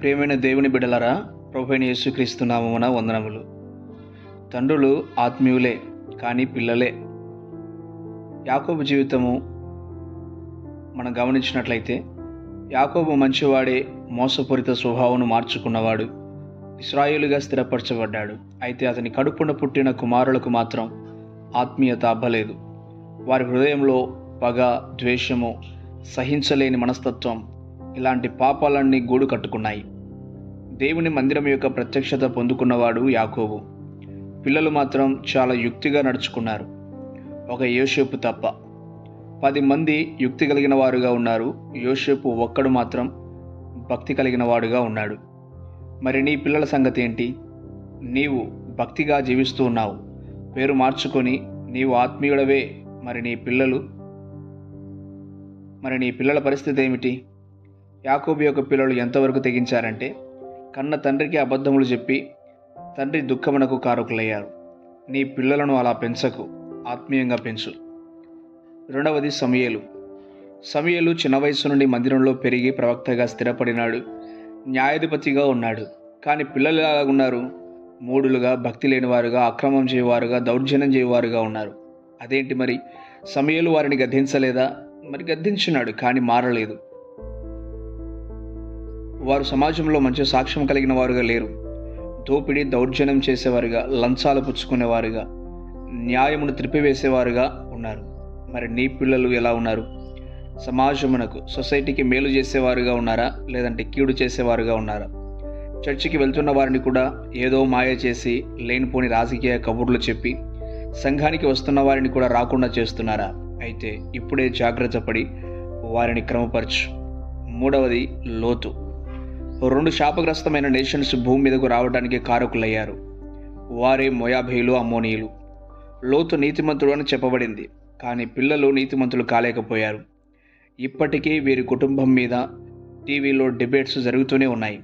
ప్రేమైన దేవుని బిడలరా ప్రభుణ యేసుక్రీస్తు నామమున వందనములు. తండ్రులు ఆత్మీయులే కానీ పిల్లలే. యాకోబు జీవితము మనం గమనించినట్లయితే యాకోబు మంచివాడే మోసపూరిత స్వభావను మార్చుకున్నవాడు. ఇస్రాయేలుగా స్థిరపరచబడ్డాడు. అయితే అతని కడుపున పుట్టిన కుమారులకు మాత్రం ఆత్మీయత అబ్బలేదు. వారి హృదయంలో పగ ద్వేషము సహించలేని మనస్తత్వం ఇలాంటి పాపాలన్నీ గూడు కట్టుకున్నాయి. దేవుని మందిరం యొక్క ప్రత్యక్షత పొందుకున్నవాడు యాకోబు. పిల్లలు మాత్రం చాలా యుక్తిగా నడుచుకున్నారు. ఒక యోషేపు తప్ప. పది మంది యుక్తి కలిగిన వారుగా ఉన్నారు. యోషేపు ఒక్కడు మాత్రం భక్తి కలిగిన వాడుగా ఉన్నాడు. మరి నీ పిల్లల సంగతి ఏంటి నీవు భక్తిగా జీవిస్తూ ఉన్నావు. పేరు మార్చుకొని నీవు ఆత్మీయుడవే మరి నీ పిల్లలు. మరి నీ పిల్లల పరిస్థితి ఏమిటి? యాకోబు యొక్క పిల్లలు ఎంతవరకు తెగించారంటే కన్న తండ్రికి అబద్ధములు చెప్పి తండ్రి దుఃఖమునకు కారకులయ్యారు. నీ పిల్లలను అలా పెంచకు ఆత్మీయంగా పెంచు. రెండవది సమయలు. సమయలు చిన్న వయసు నుండి మందిరంలో పెరిగి ప్రవక్తగా స్థిరపడినాడు న్యాయాధిపతిగా ఉన్నాడు. కానీ పిల్లలు ఎలా ఉన్నారు మూడులుగా భక్తి లేనివారుగా అక్రమం చేయవారుగా దౌర్జన్యం చేయవారుగా ఉన్నారు. అదేంటి మరి? సమయంలో వారిని గద్దించలేదా? మరి గద్దించున్నాడు కానీ మారలేదు. వారు సమాజంలో మంచి సాక్ష్యం కలిగిన వారుగా లేరు. దోపిడీ దౌర్జన్యం చేసేవారుగా లంచాలు పుచ్చుకునేవారుగా న్యాయమును త్రిపివేసేవారుగా ఉన్నారు. మరి నీ పిల్లలు ఎలా ఉన్నారు? సమాజమునకు సొసైటీకి మేలు చేసేవారుగా ఉన్నారా? లేదంటే కీడు చేసేవారుగా ఉన్నారా? చర్చికి వెళ్తున్న వారిని కూడా ఏదో మాయ చేసి లేనిపోని రాజకీయ కబుర్లు చెప్పి సంఘానికి వస్తున్న వారిని కూడా రాకుండా చేస్తున్నారా? అయితే ఇప్పుడే జాగ్రత్త పడి వారిని క్రమపరచు. మూడవది లోతు. రెండు శాపగ్రస్తమైన నేషన్స్ భూమి మీదకు రావడానికి కారకులయ్యారు. వారే మొయాభేయులు అమ్మోనీయులు. లోతు నీతిమంతుడు అని చెప్పబడింది. కానీ పిల్లలు నీతిమంతులు కాలేకపోయారు. ఇప్పటికీ వీరి కుటుంబం మీద టీవీలో డిబేట్స్ జరుగుతూనే ఉన్నాయి.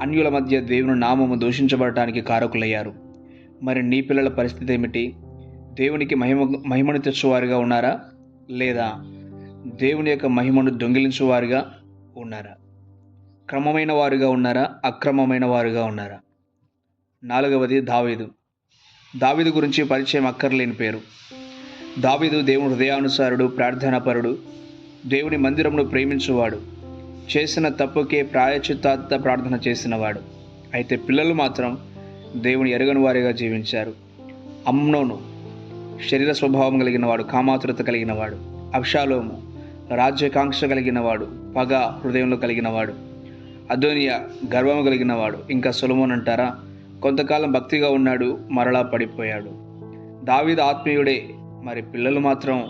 అన్యుల మధ్య దేవుని నామము దూషించబడటానికి కారకులయ్యారు. మరి నీ పిల్లల పరిస్థితి ఏమిటి? దేవునికి మహిమ మహిమను తెచ్చువారుగా ఉన్నారా? లేదా దేవుని యొక్క మహిమను దొంగిలించేవారుగా ఉన్నారా? క్రమమైన వారుగా ఉన్నారా? అక్రమమైన వారుగా ఉన్నారా? నాలుగవది దావీదు. దావీదు గురించి పరిచయం అక్కర్లేని పేరు. దావీదు దేవుని హృదయానుసారుడు ప్రార్థనాపరుడు దేవుని మందిరమును ప్రేమించువాడు. చేసిన తప్పుకే ప్రాయచిత్తార్థ ప్రార్థన చేసినవాడు. అయితే పిల్లలు మాత్రం దేవుని ఎరగని వారిగా జీవించారు. అమ్నోను శరీర స్వభావం కలిగినవాడు కామాతురత కలిగినవాడు అక్షాలోము రాజ్యకాంక్ష కలిగినవాడు పగ హృదయంలో కలిగినవాడు అదోనియా గర్వము కలిగినవాడు ఇంకా సులమోన్ అంటారా? కొంతకాలం భక్తిగా ఉన్నాడు మరలా పడిపోయాడు. దావిద ఆత్మీయుడే మరి పిల్లలు మాత్రం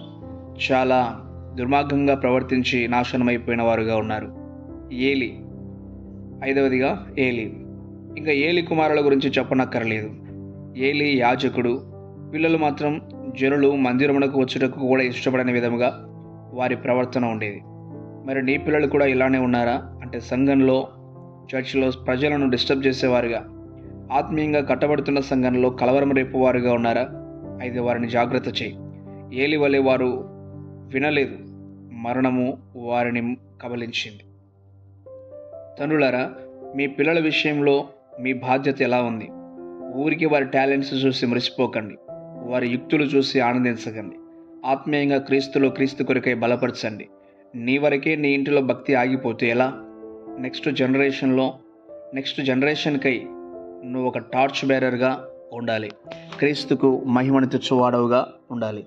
చాలా దుర్మార్గంగా ప్రవర్తించి నాశనమైపోయిన వారుగా ఉన్నారు. ఏలి. ఐదవదిగా ఏలి. ఇంకా ఏలి కుమారుల గురించి చెప్పనక్కర్లేదు. ఏలి యాజకుడు. పిల్లలు మాత్రం జనులు మందిరమునకు వచ్చుటకు కూడా ఇష్టపడని విధముగా వారి ప్రవర్తన ఉండేది. మరి నీ పిల్లలు కూడా ఇలానే ఉన్నారా? అంటే సంఘంలో చర్చిలో ప్రజలను డిస్టర్బ్ చేసేవారుగా. ఆత్మీయంగా కట్టబడుతున్న సంఘంలో కలవరం రేపువారుగా ఉన్నారా? అయితే వారిని జాగ్రత్త చేయి. ఏలి వలె వారు వినలేదు. మరణము వారిని కబలించింది. తండ్రులారా మీ పిల్లల విషయంలో మీ బాధ్యత ఎలా ఉంది? ఊరికి వారి టాలెంట్స్ చూసి మరిచిపోకండి. వారి యుక్తులు చూసి ఆనందించకండి. ఆత్మీయంగా క్రీస్తులో క్రీస్తు కొరకై బలపరచండి. నీ వరకే నీ ఇంటిలో భక్తి ఆగిపోతే ఎలా? నెక్స్ట్ జనరేషన్లో నెక్స్ట్ జనరేషన్కై నువ్వు ఒక టార్చ్ బేరర్గా ఉండాలి. క్రీస్తుకు మహిమను తెచ్చువాడవుగా ఉండాలి.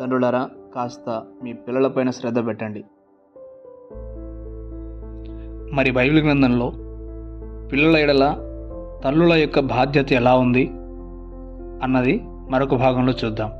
తండ్రులారా కాస్త మీ పిల్లలపైన శ్రద్ధ పెట్టండి. మరి బైబిల్ గ్రంథంలో పిల్లల ఎడల తల్లుల యొక్క బాధ్యత ఎలా ఉంది అన్నది మరొక భాగంలో చూద్దాం.